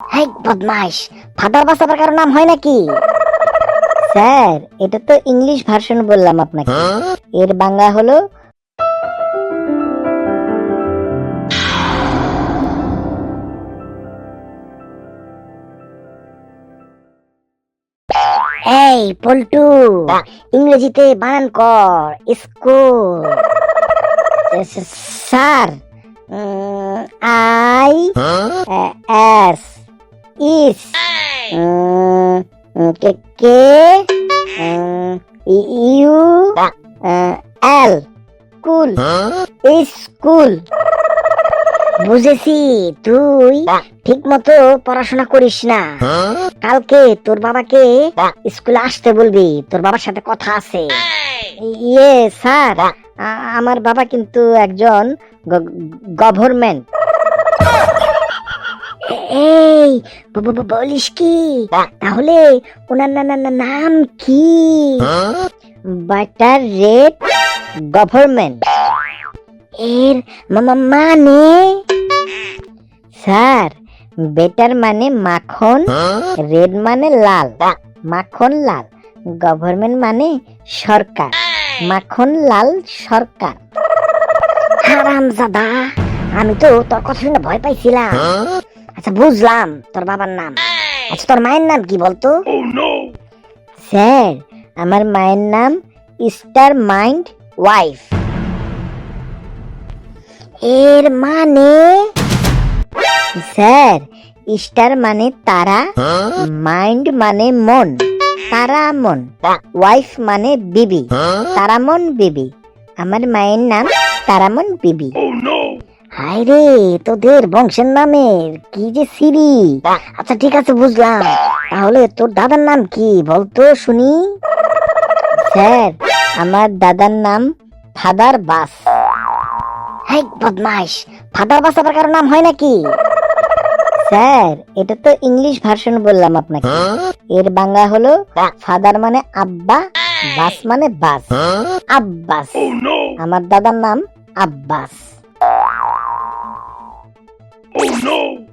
হেই father বাসাবার কারও নাম হয় নাকি? স্যার এটা তো ইংলিশ ভার্সন বললাম আপনাকে। এর বাংলা হলো এই পল্টু ইংরেজিতে বানান কর school. Sir I S. S K K U L cool school বুঝেছি। তুই ঠিক মতো পড়াশোনা করিস না। কালকে তোর বাবাকে স্কুলে আসতে বলবি। তোর বাবার সাথে কথা আছে। ইয়ে স্যার আমার বাবা কিন্তু একজন গভর্নমেন্ট। এই বলিস কি? তাহলে ওনার নাম কি? Butter red government. এর মানে? স্যার বেটার মানে মাখন রেড মানে লাল মাখন লাল গভর্নমেন্ট মানে সরকার মাখন লাল সরকার। হারামজাদা আমি তো তোর কথা শুনে ভয় পাইছিলাম। আচ্ছা বুঝলাম তোর বাবার নাম। আচ্ছা তোর মায়ের নাম কি বলতো? স্যার আমার মায়ের নাম স্টার মাইন্ড ওয়াইফ। এর মানে? স্যার স্টার মানে তারা মাইন্ড মানে মন। তারা মন ওয়াইফ মানে বিবি। তারামন বিবি। আমার মায়ের নাম তারামন বিবি। হায় রে তোদের বংশের নামের কি যে সিরি? আচ্ছা ঠিক আছে বুঝলাম। তাহলে তোর দাদার নাম কি? বলতো শুনি। স্যার আমার দাদার নাম ফাদার বাস। হেই বদমাইশ! ফাদার বাস আবার কারও নাম হয় নাকি? স্যার এটা তো ইংলিশ ভার্সন বললাম আপনাকে। এর বাংলা হলো ফাদার মানে আব্বা বাস মানে বাস। আব্বাস। আমার দাদার নাম আব্বাস। Oh no!